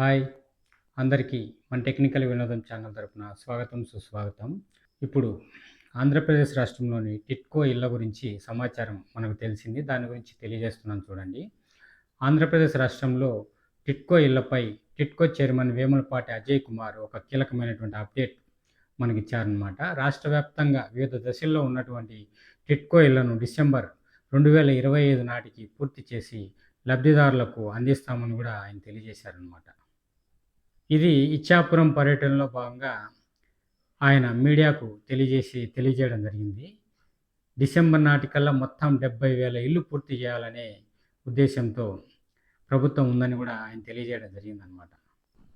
Hi. అందరికీ మన technical వినోదం ఛానల్ తరపున స్వాగతం సుస్వాగతం. ఇప్పుడు ఆంధ్రప్రదేశ్ రాష్ట్రంలోని టిట్కో ఇళ్ళ గురించి సమాచారం మనకు తెలిసింది. దాని గురించి తెలియజేస్తున్నాను చూడండి. ఆంధ్రప్రదేశ్ రాష్ట్రంలో టిట్కో ఇళ్ళపై టిట్కో చైర్మన్ వేములపాటి అజయ్ కుమార్ ఒక కీలకమైనటువంటి అప్డేట్ మనకి ఇచ్చారనమాట రాష్ట్ర వ్యాప్తంగా వివిధ దశల్లో ఉన్నటువంటి టిట్కో ఇళ్ళను డిసెంబర్ రెండు వేల ఇరవై ఐదు నాటికి పూర్తి చేసి లబ్ధిదారులకు అందిస్తామని కూడా ఆయన తెలియజేశారనమాట ఇది ఇచ్చాపురం పర్యటనలో భాగంగా ఆయన మీడియాకు తెలియజేసి తెలియజేయడం జరిగింది. డిసెంబర్ నాటికల్లా మొత్తం డెబ్బై వేల ఇల్లు పూర్తి చేయాలనే ఉద్దేశంతో ప్రభుత్వం ఉందని కూడా ఆయన తెలియజేయడం జరిగిందనమాట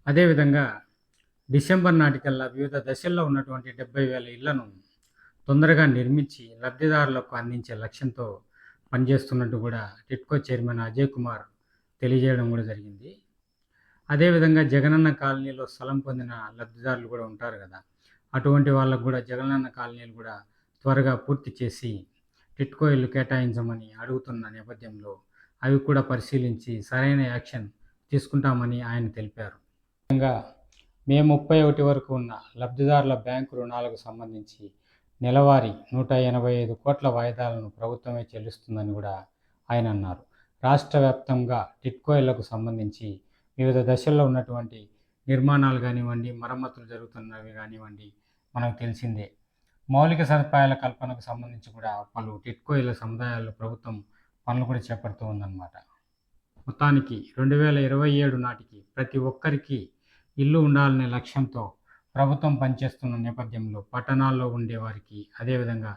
అదేవిధంగా డిసెంబర్ నాటికల్లా వివిధ దశల్లో ఉన్నటువంటి డెబ్బై వేల ఇళ్ళను తొందరగా నిర్మించి లబ్ధిదారులకు అందించే లక్ష్యంతో పనిచేస్తున్నట్టు కూడా టిట్కో చైర్మన్ అజయ్ కుమార్ తెలియజేయడం కూడా జరిగింది. అదేవిధంగా జగనన్న కాలనీలో స్థలం పొందిన లబ్ధిదారులు కూడా ఉంటారు కదా. అటువంటి వాళ్ళకు కూడా జగనన్న కాలనీలు కూడా త్వరగా పూర్తి చేసి టిట్కో ఇల్లు కేటాయించమని అడుగుతున్న నేపథ్యంలో అవి కూడా పరిశీలించి సరైన యాక్షన్ తీసుకుంటామని ఆయన తెలిపారు. ముఖ్యంగా మే ముప్పై ఒకటి వరకు ఉన్న లబ్ధిదారుల బ్యాంకు రుణాలకు సంబంధించి నెలవారీ నూట ఎనభై ఐదు కోట్ల వాయిదాలను ప్రభుత్వమే చెల్లిస్తుందని కూడా ఆయన అన్నారు. రాష్ట్ర వ్యాప్తంగా టిట్కోయిలకు సంబంధించి వివిధ దశల్లో ఉన్నటువంటి నిర్మాణాలు కానివ్వండి మరమ్మతులు జరుగుతున్నవి కానివ్వండి మనకు తెలిసిందే. మౌలిక సదుపాయాల కల్పనకు సంబంధించి కూడా పలు టిట్కో సముదాయాల్లో ప్రభుత్వం పనులు కూడా చేపడుతూ ఉందన్నమాట. మొత్తానికి రెండు వేల ఇరవై ఏడు నాటికి ప్రతి ఒక్కరికి ఇల్లు ఉండాలనే లక్ష్యంతో ప్రభుత్వం పనిచేస్తున్న నేపథ్యంలో పట్టణాల్లో ఉండేవారికి అదేవిధంగా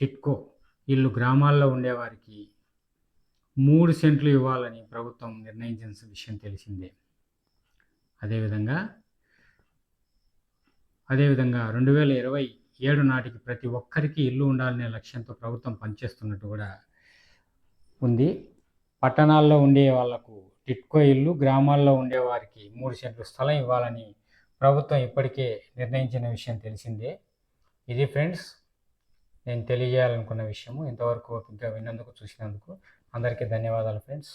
టిట్కో ఇల్లు గ్రామాల్లో ఉండేవారికి మూడు సెంట్లు ఇవ్వాలని ప్రభుత్వం నిర్ణయించిన విషయం తెలిసిందే. అదేవిధంగా అదేవిధంగా రెండు వేల ఇరవై ఏడు నాటికి ప్రతి ఒక్కరికి ఇల్లు ఉండాలనే లక్ష్యంతో ప్రభుత్వం పనిచేస్తున్నట్టు కూడా ఉంది. పట్టణాల్లో ఉండే వాళ్ళకు టిట్కో ఇల్లు గ్రామాల్లో ఉండే వారికి మూడు సెంట్లు స్థలం ఇవ్వాలని ప్రభుత్వం ఇప్పటికే నిర్ణయించిన విషయం తెలిసిందే. ఇది ఫ్రెండ్స్ నేను తెలియజేయాలనుకున్న విషయము. ఇంతవరకు ఓపికగా విన్నందుకు చూసినందుకు అందరికీ ధన్యవాదాలు ఫ్రెండ్స్.